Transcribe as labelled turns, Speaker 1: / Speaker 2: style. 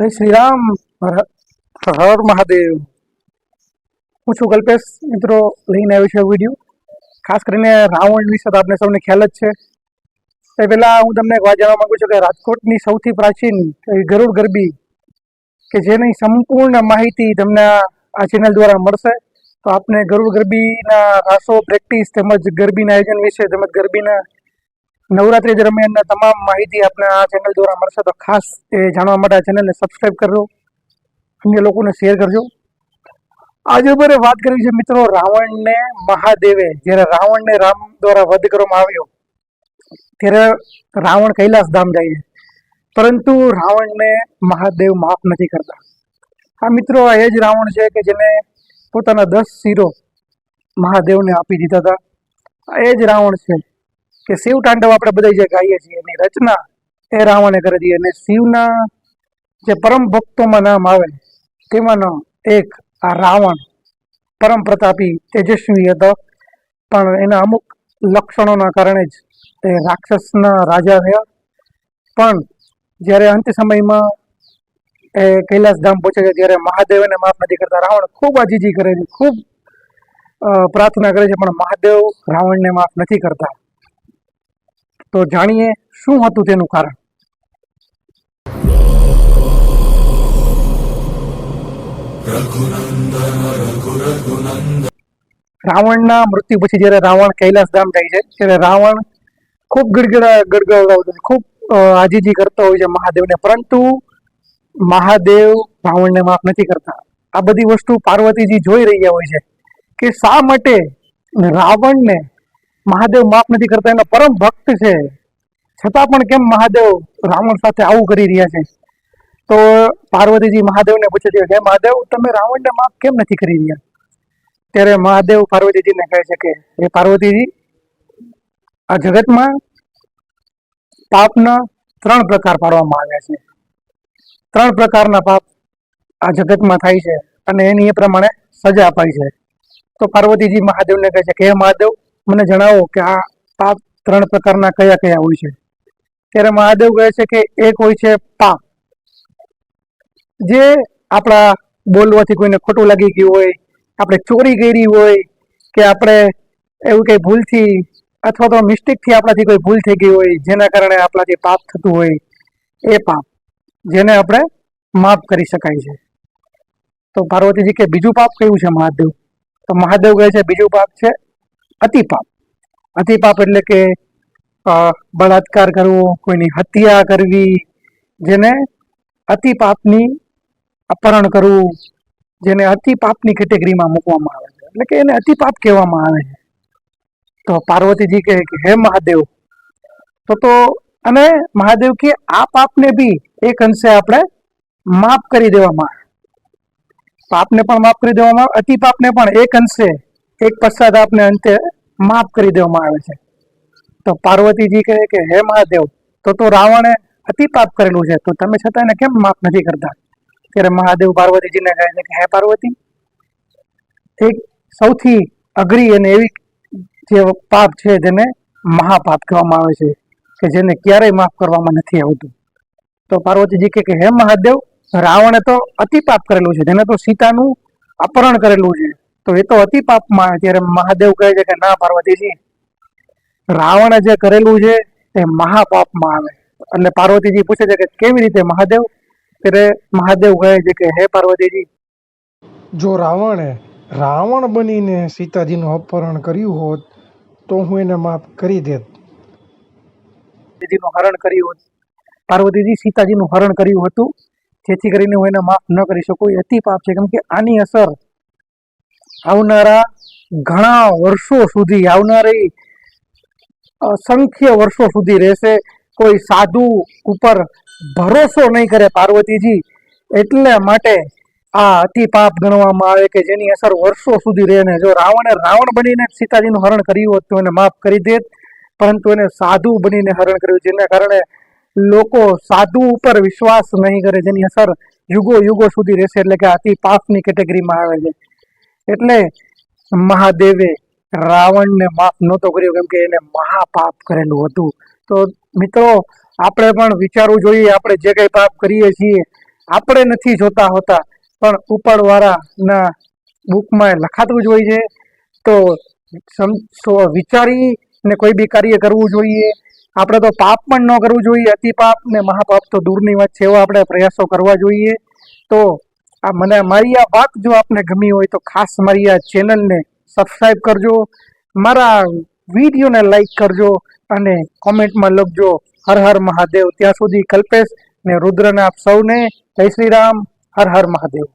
Speaker 1: જય શ્રી રામ. હર મહાદેવ. હું છું કલ્પેશ મિત્રો, લઈને આવ્યો છું વીડિયો. ખાસ કરીને રાવણ વિશે તો આપણે સૌને ખ્યાલ જ છે. તે પહેલાં હું તમને એક વાત જાણવા માગું છું કે રાજકોટની સૌથી પ્રાચીન ગરુડ ગરબી કે જેની સંપૂર્ણ માહિતી તમને આ ચેનલ દ્વારા મળશે, તો આપને ગરુડ ગરબીના રાસો પ્રેક્ટિસ તેમજ ગરબીના આયોજન વિશે તેમજ ગરબીના નવરાત્રી દરમિયાનના તમામ માહિતી આપણે આ ચેનલ દ્વારા મળશે. તો ખાસ એ જાણવા માટે આ ચેનલને સબસ્ક્રાઇબ કરજો. અન્ય લોકોને શેર કરજો. આજે મારે વાત કરવી છે મિત્રો રાવણને મહાદેવે. જ્યારે રાવણને રામ દ્વારા વધ કરવામાં આવ્યો, ત્યારે રાવણ કૈલાસ ધામ જાય છે. પરંતુ રાવણને મહાદેવ માફ નથી કરતા. આ મિત્રો આ એ જ રાવણ છે કે જેને પોતાના દસ શિરો મહાદેવને આપી દીધા હતા. આ એ જ રાવણ છે. કે શિવ તાંડવ આપણે બધા જે ગાઈએ છીએ, એની રચના એ રાવણે કરી હતી અને શિવના જે પરમ ભક્તોમાં નામ આવે તેમાંનો એક આ રાવણ. પરમ પ્રતાપી તેજસ્વી હતો. પણ એના અમુક લક્ષણોના કારણે જ એ રાક્ષસના રાજા થયા. પણ જ્યારે અંત સમયમાં એ કૈલાસ ધામ પહોંચે છે, ત્યારે મહાદેવ એને માફ નથી કરતા. રાવણ ખૂબ આજીજી કરે છે ખૂબ પ્રાર્થના કરે છે, પણ મહાદેવ રાવણને માફ નથી કરતા. તો જાણીએ શું હતું તેનું કારણ. રાવણના મૃત્યુ પછી જ્યારે રાવણ કૈલાસ ધામ જાય છે, ત્યારે રાવણ ખૂબ ગડગડા, ગડગડાવતો હોય ખૂબ આજીજી કરતો હોય છે મહાદેવને, પરંતુ મહાદેવ રાવણને માફ નથી કરતા. આ બધી વસ્તુ પાર્વતીજી જોઈ રહ્યા હોય છે કે શા માટે રાવણને મહાદેવ માફ નથી કરતા, એના પરમ ભક્ત છે. છતાં પણ કેમ મહાદેવ રાવણ સાથે આવું કરી રહ્યા છે? તો પાર્વતીજી મહાદેવને પૂછે છે, હે મહાદેવ, તમે રાવણને માફ કેમ નથી કરી રહ્યા? ત્યારે મહાદેવ પાર્વતીજીને કહે છે કે, હે પાર્વતીજી, આ જગતમાં પાપના ત્રણ પ્રકાર પાડવામાં આવ્યા છે. ત્રણ પ્રકારના પાપ આ જગતમાં થાય છે અને એની એ પ્રમાણે સજા અપાય છે. તો પાર્વતીજી મહાદેવને કહે છે કે, હે મહાદેવ મને જણાવો કે આ પાપ ત્રણ પ્રકારના કયા કયા હોય છે? ત્યારે મહાદેવ કહે છે કે એક હોય છે પાપ. જે આપણા બોલવાથી કોઈને ખોટું લાગી ગયું હોય, આપણે ચોરી કરી હોય, કે આપણે એવું કંઈ ભૂલથી અથવા તો મિસ્ટેકથી આપણાથી કોઈ ભૂલ થઈ ગઈ હોય, જેના કારણે આપણાથી પાપ થતું હોય, એ પાપ. જેને આપણે માફ કરી શકાય છે. તો પાર્વતીજી કે બીજું પાપ કયું છે મહાદેવ? તો મહાદેવ કહે છે બીજું પાપ છે અતિ પાપ એટલે કે બળાત્કાર કરવો, કોઈની હત્યા કરવી, જેને અતિપાપની અપહરણ કરવું, જેને અતિપાપની કેટેગરીમાં મૂકવામાં આવે છે. એટલે કે એને અતિપાપ કહેવામાં આવે છે. તો પાર્વતીજી કહે કે, હે મહાદેવ, તો તો અને મહાદેવ કે આ પાપને બી એક અંશે આપણે માફ કરી દેવામાં આવે. પાપને પણ માફ કરી દેવામાં આવે અતિ પણ એક અંશે એક પશ્ચાતાપને અંતે માફ કરી દેવામાં આવે છે. તો પાર્વતીજી કહે કે, હે મહાદેવ, તો તો રાવણે અતિ પાપ કરેલું છે, તો તમે છતાં એને કેમ માફ નથી કરતા? ત્યારે મહાદેવ પાર્વતીજીને કહે છે કે, હે પાર્વતી, એક સૌથી અઘરી અને એવી જે પાપ છે જેને મહાપાપ કહેવામાં આવે છે, કે જેને ક્યારેય માફ કરવામાં નથી આવતું. તો પાર્વતીજી કહે કે, હે મહાદેવ, રાવણે તો અતિ પાપ કરેલું છે, જેને તો સીતાનું અપહરણ કરેલું છે તો એ તો અતિ પાપમાં ત્યારે મહાદેવ કહે છે કે ના પાર્વતીજી રાવણે જે કરેલું છે એ મહાપાપમાં આવે. એટલે પાર્વતીજી પૂછે છે કે કેવી રીતે મહાદેવ? ત્યારે મહાદેવ કહે છે કે હે પાર્વતીજી
Speaker 2: જો રાવણે રાવણ બનીને સીતાજીનું અપહરણ કર્યું હોત તો હું એને માફ કરી દેત.
Speaker 1: સીતાજીનું હરણ કર્યું હતું. પાર્વતીજી સીતાજીનું હરણ કર્યું હતું. જેથી કરીને હું એને માફ ન કરી શકું. એ અતિ પાપ છે. કેમ કે આની અસર આવનારા ઘણા વર્ષો સુધી, આવનારી અસંખ્ય વર્ષો સુધી રહેશે. કોઈ સાધુ ઉપર ભરોસો નહીં કરે પાર્વતીજી, એટલે માટે આ અતિ પાપ ગણવામાં આવે કે જેની અસર વર્ષો સુધી રહે ને જો રાવણે રાવણ બનીને સીતાજીનું હરણ કર્યું હોત તો એને માફ કરી દેત, પરંતુ એને સાધુ બનીને હરણ કર્યું, જેના કારણે લોકો સાધુ ઉપર વિશ્વાસ નહીં કરે, જેની અસર યુગો યુગો સુધી રહેશે, એટલે કે અતિ પાપની કેટેગરીમાં આવે છે. એટલે મહાદેવે રાવણને માફ નહોતો કર્યો, કેમ કે એને મહાપાપ કરેલું હતું. તો મિત્રો, આપણે પણ વિચારવું જોઈએ, આપણે જે કંઈ પાપ કરીએ છીએ, આપણે નથી જોતા હોતા, પણ ઉપરવાળાના બુકમાં લખાતું જ હોય છે. તો વિચારીને કોઈ બી કાર્ય કરવું જોઈએ. આપણે તો પાપ પણ ન કરવું જોઈએ અતિ પાપ ને મહાપાપ તો દૂરની વાત છે, એવા આપણે પ્રયાસો કરવા જોઈએ. તો આ મને મારી આ વાત જો આપને ગમી હોય તો ખાસ મારી આ ચેનલને સબસ્ક્રાઈબ કરજો, મારા વિડીયોને લાઈક કરજો અને કોમેન્ટમાં લખજો, હર હર મહાદેવ. ત્યાં સુધી કલ્પેશ ને રુદ્રને આપ સૌને જય શ્રી રામ, હર હર મહાદેવ.